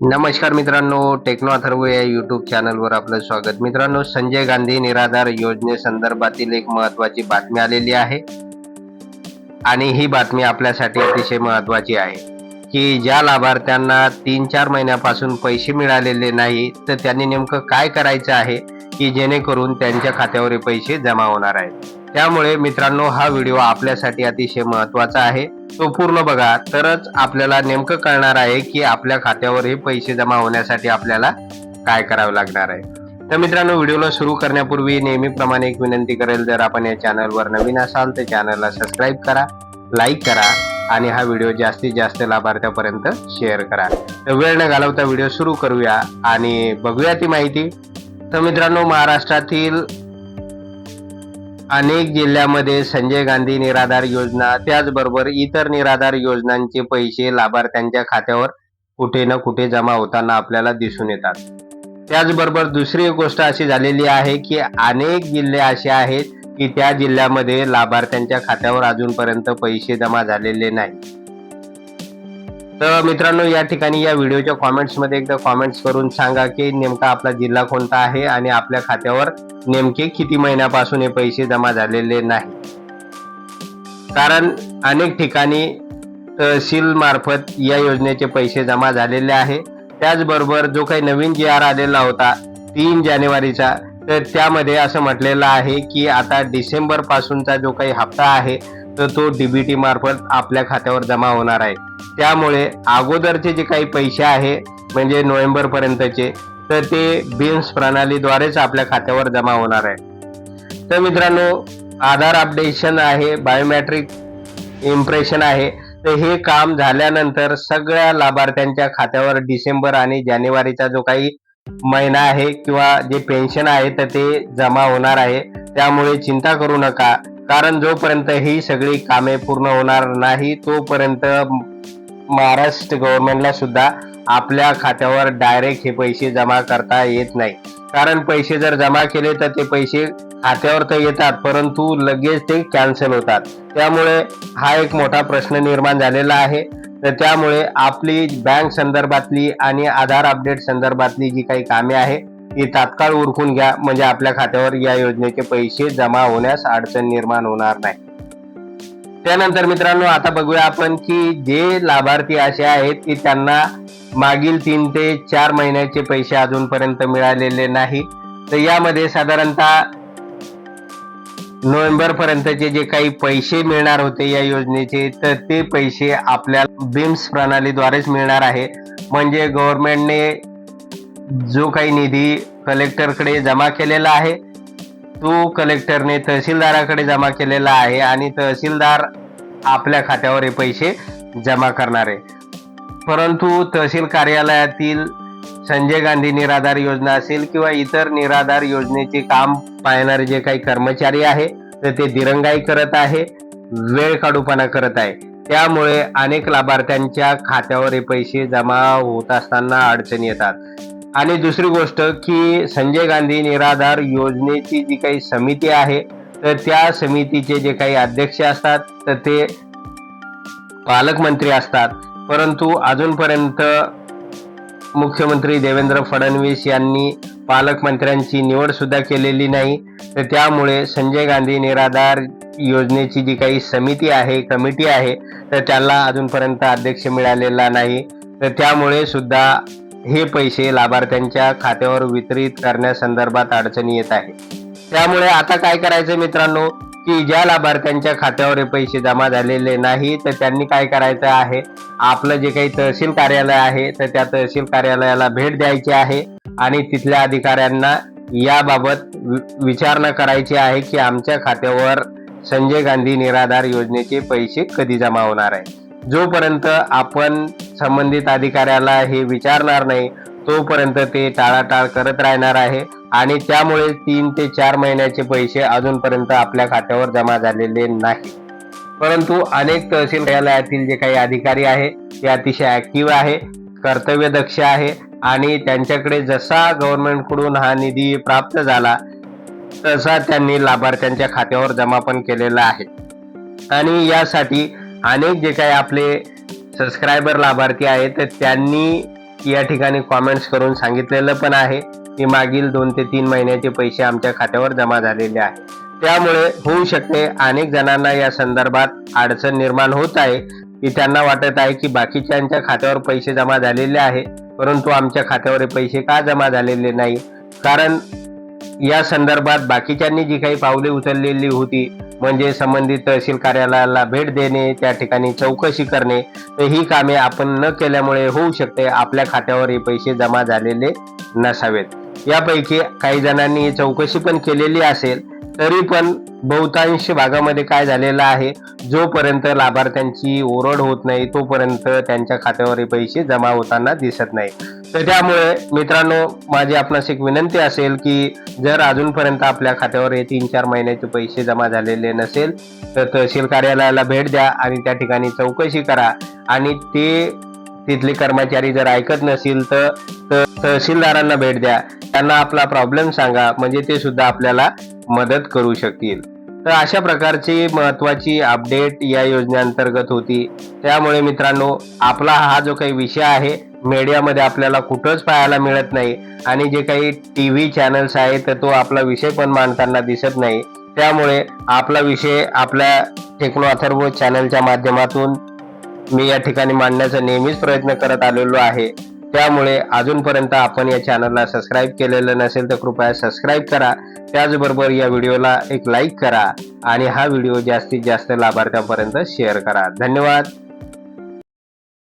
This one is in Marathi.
नमस्कार मित्रांनो टेक्नो अथर्व या युट्यूब चॅनलवर आपलं स्वागत. मित्रांनो संजय गांधी निराधार योजनेसंदर्भातील एक महत्वाची बातमी आलेली आहे. आणि ही बातमी आपल्यासाठी अतिशय महत्वाची आहे की ज्या लाभार्थ्यांना तीन चार महिन्यापासून पैसे मिळालेले नाही तर त्यांनी नेमकं काय करायचं आहे की जेणेकरून त्यांच्या खात्यावर पैसे जमा होणार आहेत? त्यामुळे मित्रांनो हा व्हिडिओ आपल्यासाठी अतिशय महत्त्वाचा आहे. तो पूर्ण बघा. तरच आपल्याला नेमकं कळणार आहे की आपल्या खात्यावर हे पैसे जमा होण्यासाठी आपल्याला काय करावं लागणार आहे. तर मित्रांनो व्हिडिओला सुरू करण्यापूर्वी नेहमीप्रमाणे एक विनंती करेल जर आपण या चॅनलवर नवीन असाल तर चॅनलला सबस्क्राईब करा लाईक करा आणि हा व्हिडिओ जास्तीत जास्त लाभार्थ्यापर्यंत शेअर करा. तर वेळ न घालवता व्हिडिओ सुरू करूया आणि बघूया ती माहिती. तर मित्रांनो महाराष्ट्रातील अनेक जिल्ह्यामध्ये संजय गांधी निराधार योजना त्याचबरोबर इतर निराधार योजनांचे पैसे लाभार्थ्यांच्या खात्यावर कुठे ना कुठे जमा होताना आपल्याला दिसून येतात. त्याचबरोबर दुसरी एक गोष्ट अशी झालेली आहे की अनेक जिल्हे असे आहेत की त्या जिल्ह्यामध्ये लाभार्थ्यांच्या खात्यावर अजूनपर्यंत पैसे जमा झालेले नाही तर मित्रांनो या ठिकाणी या व्हिडिओच्या कॉमेंट्समध्ये एकदा कॉमेंट्स करून सांगा की नेमका आपला जिल्हा कोणता आहे आणि आपल्या खात्यावर नेमके किती महिन्यापासून हे पैसे जमा झालेले नाही. कारण अनेक ठिकाणी तहसील मार्फत या योजनेचे पैसे जमा झालेले आहे. त्याचबरोबर जो काही नवीन जी आर आलेला होता तीन जानेवारीचा तर त्यामध्ये असं म्हटलेलं आहे की आता डिसेंबरपासूनचा जो काही हप्ता आहे तर तो डीबीटी मार्फत आपल्या खात्यावर जमा होणार आहे. त्यामुळे अगोदरचे जे काही पैसे आहे म्हणजे नोव्हेंबर पर्यंतचे तर ते बीम्स प्रणालीद्वारेच आपल्या खात्यावर जमा होणार आहे. तर मित्रांनो आधार अपडेशन आहे बायोमॅट्रिक इम्प्रेशन आहे. तर हे काम झाल्यानंतर सगळ्या लाभार्थ्यांच्या खात्यावर डिसेंबर आणि जानेवारीचा जो काही महिना आहे किंवा जे पेन्शन आहे तर ते जमा होणार आहे. त्यामुळे चिंता करू नका. कारण जोपर्यंत ही सगळी कामे पूर्ण होणार नाही तोपर्यंत महाराष्ट्र गव्हर्नमेंटला सुद्धा आपल्या खात्यावर डायरेक्ट हे पैसे जमा करता येत नाही. कारण पैसे जर जमा केले तर ते पैसे खात्यावर तर येतात परंतु लगेच ते कॅन्सल होतात. त्यामुळे हा एक मोठा प्रश्न निर्माण झालेला आहे. तर त्यामुळे आपली बँक संदर्भातली आणि आधार अपडेट संदर्भातली जी काही कामे आहे ही तात्काळ उरकून घ्या म्हणजे आपल्या खात्यावर या योजनेचे पैसे जमा होण्यास अडचण निर्माण होणार नाही. त्यानंतर मित्रांनो आता बघूया आपण की जे लाभार्थी असे आहेत की त्यांना मागील तीन ते चार महिन्याचे पैसे अजूनपर्यंत मिळालेले नाही. तर यामध्ये साधारणतः नोव्हेंबर पर्यंतचे जे काही पैसे मिळणार होते या योजनेचे तर ते पैसे आपल्याला बिम्स प्रणालीद्वारेच मिळणार आहे. म्हणजे गव्हर्नमेंटने जो काही निधी कलेक्टरकडे जमा केलेला आहे तो कलेक्टरने तहसीलदाराकडे जमा केलेला आहे आणि तहसीलदार आपल्या खात्यावर हे पैसे जमा करणार आहे. परंतु तहसील कार्यालयातील संजय गांधी निराधार योजना असेल किंवा इतर निराधार योजनेचे काम पाहणारे जे काही कर्मचारी आहे तर ते दिरंगाई करत आहे वेळ काढूपणा करत आहे. त्यामुळे अनेक लाभार्थ्यांच्या खात्यावर हे पैसे जमा होत असताना अडचणी येतात. आणि दुसरी गोष्ट की संजय गांधी निराधार योजनेची जी काही समिती आहे तर त्या समितीचे जे काही अध्यक्ष असतात तर ते पालकमंत्री असतात. परंतु अजूनपर्यंत मुख्यमंत्री देवेंद्र फडणवीस यांनी पालकमंत्र्यांची निवड सुद्धा केलेली नाही. तर त्यामुळे संजय गांधी निराधार योजनेची जी काही समिती आहे कमिटी आहे तर त्याला अजूनपर्यंत अध्यक्ष मिळालेला नाही. तर त्यामुळे सुद्धा हे पैसे लाभार्थ्यांच्या खात्यावर वितरित करण्यासंदर्भात अडचणी येत आहे त्यामुळे आता काय करायचं मित्रांनो? की ज्या लाभार्थ्यांच्या खात्यावर हे पैसे जमा झालेले नाही तर त्यांनी काय करायचं आहे? आपलं जे काही तहसील कार्यालय आहे तर त्या तहसील कार्यालयाला भेट द्यायची आहे आणि तिथल्या अधिकाऱ्यांना याबाबत विचारणा करायची आहे की आमच्या खात्यावर संजय गांधी निराधार योजनेचे पैसे कधी जमा होणार आहे जोपर्यंत आपण संबंधित अधिकाऱ्याला हे विचारणार नाही तोपर्यंत ते टाळाटाळ करत राहणार आहे आणि त्यामुळे तीन ते चार महिन्याचे पैसे अजूनपर्यंत आपल्या खात्यावर जमा झालेले नाही. परंतु अनेक तहसील कार्यालयातील जे काही अधिकारी आहे ते अतिशय ऍक्टिव्ह आहे कर्तव्यदक्ष आहे आणि त्यांच्याकडे जसा गव्हर्नमेंटकडून हा निधी प्राप्त झाला तसा त्यांनी लाभार्थ्यांच्या खात्यावर जमा पण केलेला आहे. आणि यासाठी अनेक जे काही आपले सबस्क्रायबर लाभार्थी आहेत तर त्यांनी या ठिकाणी कॉमेंट्स करून सांगितलेलं पण आहे की मागील दोन ते तीन महिन्याचे पैसे आमच्या खात्यावर जमा झालेले आहे त्यामुळे होऊ शकते अनेक जणांना या संदर्भात अडचण निर्माण होत आहे की त्यांना वाटत आहे की बाकीच्यांच्या खात्यावर पैसे जमा झालेले आहे परंतु आमच्या खात्यावर पैसे का जमा झालेले नाही? कारण या संदर्भात बाकीच्यांनी जी काही पावले उचललेली होती म्हणजे संबंधित तहसील कार्यालयाला भेट देणे त्या ठिकाणी चौकशी करणे तर ही कामे आपण न केल्यामुळे होऊ शकते. आपल्या खात्यावर हे पैसे जमा झालेले नसावेत. यापैकी काही जणांनी चौकशी पण केलेली असेल तरी पण बहुतांश भागामध्ये काय झालेलं आहे जोपर्यंत लाभार्थ्यांची ओरड होत नाही तोपर्यंत त्यांच्या खात्यावर पैसे जमा होताना दिसत नाही. तर त्यामुळे मित्रांनो माझी आपणास एक विनंती असेल की जर अजूनपर्यंत आपल्या खात्यावर हे तीन चार महिन्याचे पैसे जमा झालेले नसेल तर तहसील कार्यालयाला भेट द्या आणि त्या ठिकाणी चौकशी करा. आणि ते तिथले कर्मचारी जर ऐकत नसेल तर तर तहसीलदारांना भेट द्या. त्यांना आपला प्रॉब्लेम सांगा म्हणजे ते सुद्धा आपल्याला मदत करू शकतील. तर अशा प्रकारची महत्वाची अपडेट या योजनेअंतर्गत होती. त्यामुळे मित्रांनो आपला हा जो काही विषय आहे मीडियामध्ये आपल्याला कुठंच पाहायला मिळत नाही. आणि जे काही टी व्ही चॅनल्स आहेत तर तो आपला विषय पण मांडताना दिसत नाही. त्यामुळे आपला विषय आपल्या टेक्नो अथर्व चॅनलच्या माध्यमातून मी या ठिकाणी मांडण्याचा नेहमीच प्रयत्न करत आलेलो आहे. त्यामुळे अजूनपर्यंत आपण या चॅनलला सबस्क्राईब केलेलं नसेल तर कृपया सबस्क्राईब करा. त्याचबरोबर या व्हिडिओला एक लाईक करा. आणि हा व्हिडिओ जास्तीत जास्त लाभार्थ्यांपर्यंत शेअर करा. धन्यवाद.